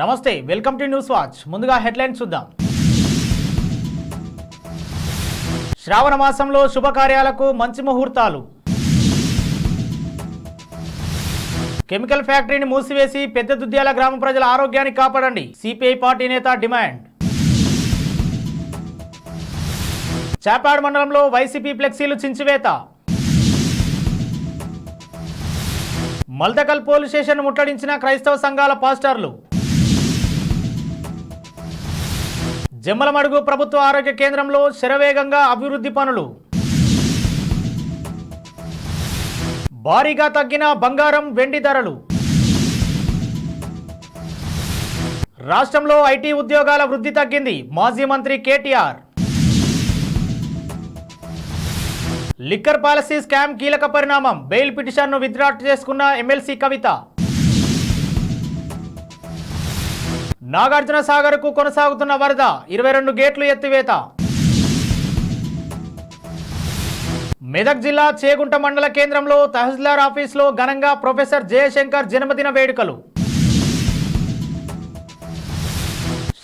నమస్తే welcome to news watch. ముందుగా headlines చూద్దాం. శ్రావణ మాసంలో శుభకార్యాలకు మంచి ముహూర్తాలు. కెమికల్ ఫ్యాక్టరీని మూసివేసి పెద్ద దుద్యాల గ్రామ ప్రజల ఆరోగ్యాన్ని కాపాడండి. సిపిఐ పార్టీ నేత డిమాండ్. చాపాడు మండలంలో వైసీపీ ఫ్లెక్సీలు చించివేత. మల్దకల్ పోలీస్ స్టేషన్ ముట్టడించిన క్రైస్తవ సంఘాల పాస్టర్లు. జమ్మలమడుగు ప్రభుత్వ ఆరోగ్య కేంద్రంలో శరవేగంగా అభివృద్ధి పనులు. భారీగా తగ్గిన బంగారం వెండి ధరలు. రాష్ట్రంలో ఐటీ ఉద్యోగాల వృద్ధి తగ్గింది మాజీ మంత్రి కేటీఆర్. లిక్కర్ పాలసీ స్కామ్ కీలక పరిణామం. బెయిల్ పిటిషన్ను విత్డ్రా చేసుకున్న ఎమ్మెల్సీ కవిత. నాగార్జున సాగర్కు కొనసాగుతున్న వరద ఇరవై రెండు గేట్లు ఎత్తివేత. మెదక్ జిల్లా చేగుంట మండల కేంద్రంలో తహసీల్దార్ ఆఫీసులో ఘనంగా ప్రొఫెసర్ జయశంకర్ జన్మదిన వేడుకలు.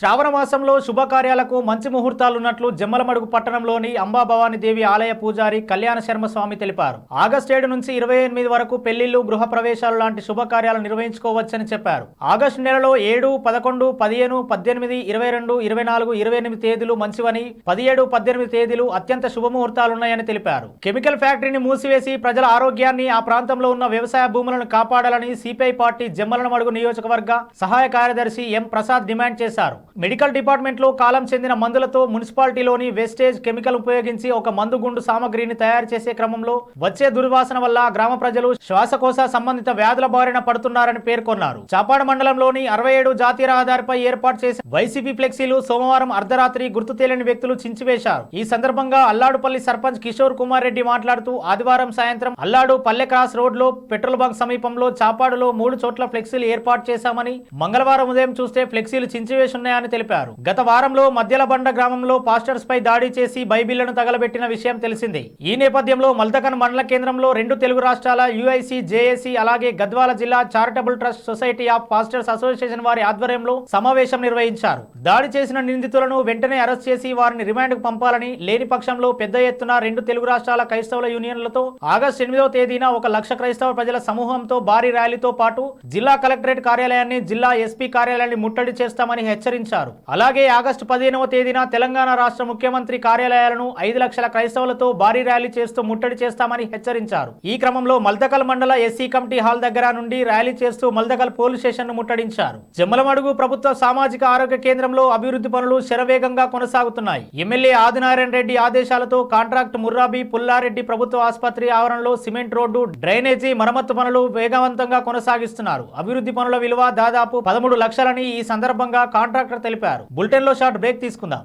శ్రావణ మాసంలో శుభకార్యాలకు మంచి ముహూర్తాలున్నట్లు జమ్మలమడుగు పట్టణంలోని అంబాభవాని దేవి ఆలయ పూజారి కళ్యాణ శర్మ స్వామి తెలిపారు. ఆగస్టు ఏడు నుంచి ఇరవై ఎనిమిది వరకు పెళ్ళిళ్ళు గృహ ప్రవేశాలు లాంటి శుభకార్యాలు నిర్వహించుకోవచ్చని చెప్పారు. ఆగస్టు నెలలో ఏడు పదకొండు పదిహేను పద్దెనిమిది ఇరవై రెండు ఇరవై నాలుగు ఇరవై ఎనిమిది తేదీలు మంచివని పదిహేడు పద్దెనిమిది తేదీలు అత్యంత శుభముహూర్తాలున్నాయని తెలిపారు. కెమికల్ ఫ్యాక్టరీని మూసివేసి ప్రజల ఆరోగ్యాన్ని ఆ ప్రాంతంలో ఉన్న వ్యవసాయ భూములను కాపాడాలని సిపిఐ పార్టీ జమ్మలమడుగు నియోజకవర్గ సహాయ కార్యదర్శి ఎం ప్రసాద్ డిమాండ్ చేశారు. మెడికల్ డిపార్ట్మెంట్లో కాలం చెందిన మందులతో మున్సిపాలిటీలోని వేస్టేజ్ కెమికల్ ఉపయోగించి ఒక మందు గుండు సామగ్రిని తయారు చేసే క్రమంలో వచ్చే దుర్వాసన వల్ల గ్రామ ప్రజలు శ్వాసకోశ సంబంధిత వ్యాధుల బారిన పడుతున్నారని పేర్కొన్నారు. చాపాడు మండలంలోని అరవై ఏడు జాతీయ రహదారిపై ఏర్పాటు చేసిన వైసీపీ ఫ్లెక్సీలు సోమవారం అర్ధరాత్రి గుర్తు తెలియని వ్యక్తులు చించివేశారు. ఈ సందర్భంగా అల్లాడుపల్లి సర్పంచ్ కిషోర్ కుమార్ రెడ్డి మాట్లాడుతూ ఆదివారం సాయంత్రం అల్లాడు పల్లె క్రాస్ రోడ్లో పెట్రోల్ బంక్ సమీపంలో చాపాడులో మూడు చోట్ల ఫ్లెక్సీలు ఏర్పాటు చేశామని మంగళవారం ఉదయం చూస్తే ఫ్లెక్సీలు చించివేసున్నాయని తెలిపారు. గత వారంలో మధ్యలబండ గ్రామంలో పాస్టర్స్ పై దాడి చేసి బైబిళ్ళను తగలబెట్టిన విషయం తెలిసింది. ఈ నేపథ్యంలో మల్దకన్ మండల కేంద్రంలో రెండు తెలుగు రాష్ట్రాల యుఐసి జేఏసీ అలాగే గద్వాల జిల్లా charitable trust society of pastors association వారి ఆధ్వర్యంలో సమావేశం నిర్వహించారు. దాడి చేసిన నిందితులను వెంటనే అరెస్ట్ చేసి వారిని రిమాండ్కు పంపాలని లేని పక్షంలో పెద్ద ఎత్తున రెండు తెలుగు రాష్ట్రాల క్రైస్తవుల యూనియన్లతో ఆగస్టు ఎనిమిదవ తేదీన ఒక లక్ష క్రైస్తవ ప్రజల సమూహంతో భారీ ర్యాలీతో పాటు జిల్లా కలెక్టరేట్ కార్యాలయాన్ని జిల్లా ఎస్పీ కార్యాలయాన్ని ముట్టడి చేస్తామని హెచ్చరించారు. అలాగే ఆగస్టు పదిహేనవ తేదీన తెలంగాణ రాష్ట్ర ముఖ్యమంత్రి కార్యాలయాలను ఐదు లక్షల క్రైస్తవులతో భారీ ర్యాలీ చేస్తూ ముట్టడి చేస్తామని హెచ్చరించారు. ఈ క్రమంలో మల్దకల్ మండల ఎస్సీ కమిటీ హాల్ దగ్గర నుండి ర్యాలీ చేస్తూ మల్దకల్ పోలీస్ స్టేషన్ను ముట్టడించారు. జమ్మలమడుగు ప్రభుత్వ సామాజిక ఆరోగ్య కేంద్రంలో అభివృద్ధి పనులు శరవేగంగా కొనసాగుతున్నాయి. ఎమ్మెల్యే ఆదినారాయణ రెడ్డి ఆదేశాలతో కాంట్రాక్ట్ ముర్రాబి పుల్లారెడ్డి ప్రభుత్వ ఆసుపత్రి ఆవరణలో సిమెంట్ రోడ్డు డ్రైనేజీ మరమ్మతు పనులు వేగవంతంగా కొనసాగిస్తున్నారు. అభివృద్ధి పనుల విలువ దాదాపు పదమూడు లక్షలని ఈ సందర్భంగా కాంట్రాక్టర్ తెలిపారు. బులెటిన్లో షార్ట్ బ్రేక్ తీసుకుందాం.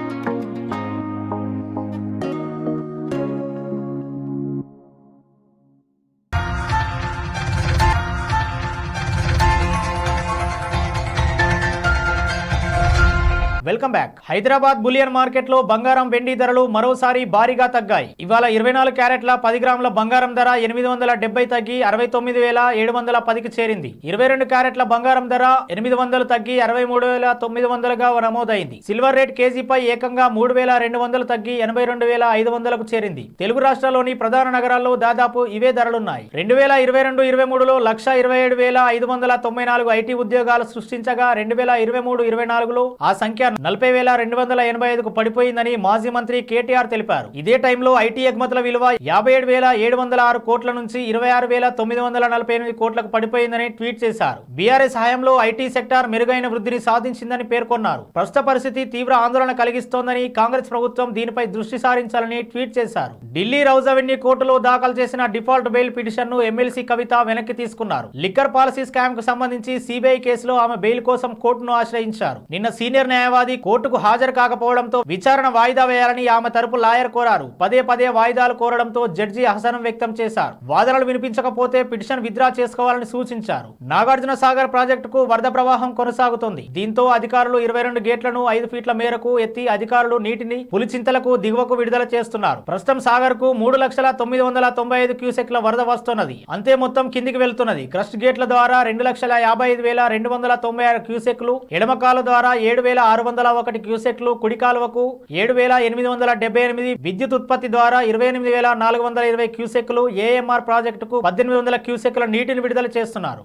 Welcome back. Hyderabad bullion మార్కెట్లో బంగారం వెండి ధరలు మరోసారి భారీగా తగ్గాయి. ఇవాళ ఇరవై నాలుగు క్యారెట్ల పది గ్రాముల బంగారం ధర ఎనిమిది వందల డెబ్బై తగ్గి అరవై తొమ్మిది వేల ఏడు వందల పదికి చేరింది. ఇరవై రెండు క్యారెట్ల బంగారం ధర ఎనిమిది వందలు తగ్గి అరవై మూడు వేల తొమ్మిది వందలుగా నమోదైంది. సిల్వర్ రేట్ కేజీపై ఏకంగా మూడు వేల రెండు వందలు తగ్గి ఎనభై రెండు వేల ఐదు వందలకు చేరింది. తెలుగు రాష్ట్రాల్లోని ప్రధాన నగరాల్లో దాదాపు ఇవే ధరలున్నాయి. రెండు వేల ఇరవై రెండు ఇరవై మూడులో లక్ష ఇరవై ఏడు వేల ఐదు వందల తొంభై నాలుగు ఐటీ ఉద్యోగాలు సృష్టించగా రెండు వేల ఇరవై మూడు ఇరవై నాలుగులో ఆ సంఖ్య నలభై వేల రెండు వందల ఎనభై ఐదుకు పడిపోయిందని మాజీ మంత్రి కేటీఆర్ తెలిపారు. ఇదే టైంలో ఐటీ ఎగుమతుల విలువ యాభై ఏడు వేల ఏడు వందల ఆరు కోట్ల నుంచి ఇరవై ఆరు వేల తొమ్మిది వందల నలభై ఎనిమిది కోట్లకు పడిపోయిందని ట్వీట్ చేశారు. బీఆర్ఎస్ హయాంలో ఐటీ సెక్టార్ మెరుగైన వృద్ధిని సాధించిందని పేర్కొన్నారు. ప్రస్తుత పరిస్థితి తీవ్ర ఆందోళన కలిగిస్తోందని కాంగ్రెస్ ప్రభుత్వం దీనిపై దృష్టి సారించాలని ట్వీట్ చేశారు. ఢిల్లీ రౌజ్ అవెన్యూ కోర్టులో దాఖలు చేసిన డిఫాల్ట్ బెయిల్ పిటిషన్ను ఎమ్మెల్సీ కవిత వెనక్కి తీసుకున్నారు. లిక్కర్ పాలసీ స్కామ్కు సంబంధించి సిబిఐ కేసులో ఆమె బెయిల్ కోసం కోర్టును ఆశ్రయించారు. నిన్న సీనియర్ న్యాయవాది కోర్టుకు హాజరు కాకపోవడంతో విచారణ వాయిదా వేయాలని ఆమె తరపు లాయర్ కోరారు. పదే పదే వాయిదాలు కోరడంతో జడ్జి అసహనం వ్యక్తం చేశారు. వాదనలు వినిపించకపోతే పిటిషన్ విత్డ్రా చేసుకోవాలని సూచించారు. నాగార్జున సాగర్ ప్రాజెక్టుకు వరద ప్రవాహం కొనసాగుతోంది. దీంతో అధికారులు ఇరవై రెండు గేట్లను ఐదు ఫీట్ల మేరకు ఎత్తి అధికారులు నీటిని పులిచింతలకు దిగువకు విడుదల చేస్తున్నారు. ప్రస్తుతం సాగర్కు మూడు లక్షల తొమ్మిది వందల తొంభై ఐదు క్యూసెక్ల వరద వస్తున్నది. అంతే మొత్తం కిందికి వెళ్తున్నది. క్రస్ట్ గేట్ల ద్వారా రెండు లక్షల యాభై ఐదు వేల రెండు వందల తొంభై ఆరు క్యూసెక్లు ఎడమకాల ద్వారా ఏడు వేల ఆరు వందల ఒకటి క్యూసెక్లు కుడి కాలువకు ఏడు వేల ఎనిమిది వందల డెబ్బై ఎనిమిది విద్యుత్ ఉత్పత్తి ద్వారా ఇరవై ఎనిమిది వేల నాలుగు వందల ఇరవై క్యూసెక్లు ఏఎంఆర్ ప్రాజెక్టుకు పద్దెనిమిది వందల క్యూసెక్ల నీటిని విడుదల చేస్తున్నారు.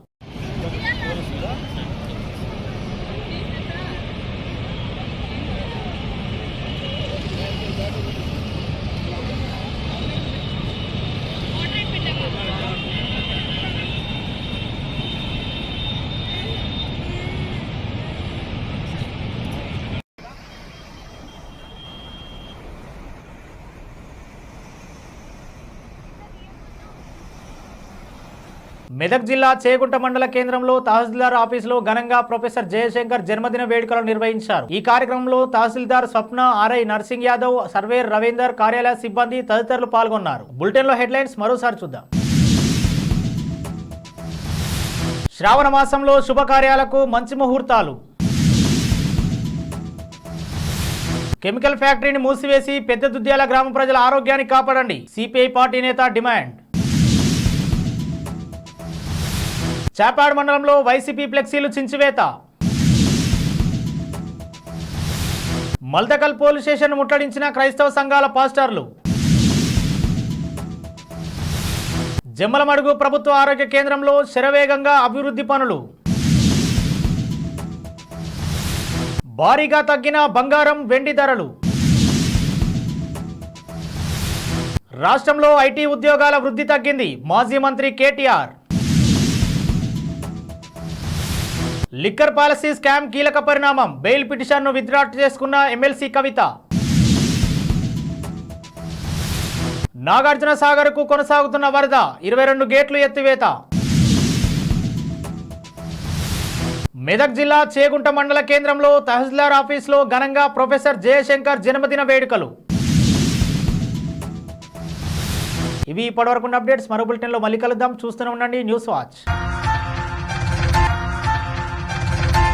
మెదక్ జిల్లా చేగుంట మండల కేంద్రంలో తహసీల్దార్ ఆఫీసులో ఘనంగా ప్రొఫెసర్ జయశంకర్ జన్మదిన వేడుకలు నిర్వహించారు. ఈ కార్యక్రమంలో తహసీల్దార్ స్వప్న ఆర్ఐ నర్సింగ్ యాదవ్ సర్వేర్ రవీందర్ కార్యాలయ సిబ్బంది తదితరులు పాల్గొన్నారు. బులెటిన్లో హెడ్లైన్స్ మరోసారి చూద్దాం. శ్రావణ మాసంలో శుభకార్యాలకు మంచి ముహూర్తాలు. కెమికల్ ఫ్యాక్టరీని మూసివేసి పెద్ద దుద్యాల గ్రామ ప్రజల ఆరోగ్యాన్ని కాపాడండి. సిపిఐ పార్టీ నేత డిమాండ్. చేపాడు మండలంలో వైసీపీ ఫ్లెక్సీలు చించివేత. మల్దకల్ పోలీస్ స్టేషన్ ముట్టడించిన క్రైస్తవ సంఘాల పాస్టర్లు. జమ్మలమడుగు ప్రభుత్వ ఆరోగ్య కేంద్రంలో శరవేగంగా అభివృద్ధి పనులు. భారీగా తగ్గిన బంగారం వెండి ధరలు. రాష్ట్రంలో ఐటీ ఉద్యోగాల వృద్ధి తగ్గింది మాజీ మంత్రి కేటీఆర్. లిక్కర్ పాలసీ స్కామ్ కీలక పరిణామం. బెయిల్ పిటిషన్ను విత్డ్రా చేసుకున్న ఎమ్మెల్సీ కవిత. నాగార్జున సాగర్కు కొనసాగుతున్న వరద. ఇరవై రెండు గేట్లు ఎత్తివేత. మెదక్ జిల్లా చేగుంట మండల కేంద్రంలో తహసీల్దార్ ఆఫీసులో ఘనంగా ప్రొఫెసర్ జయశంకర్ జన్మదిన వేడుకలు. ఇవి ఇప్పటివరకు అప్డేట్స్. మరో బులెటిన్లో మళ్ళీ కలుద్దాం. చూస్తూనే ఉండండి. News watch.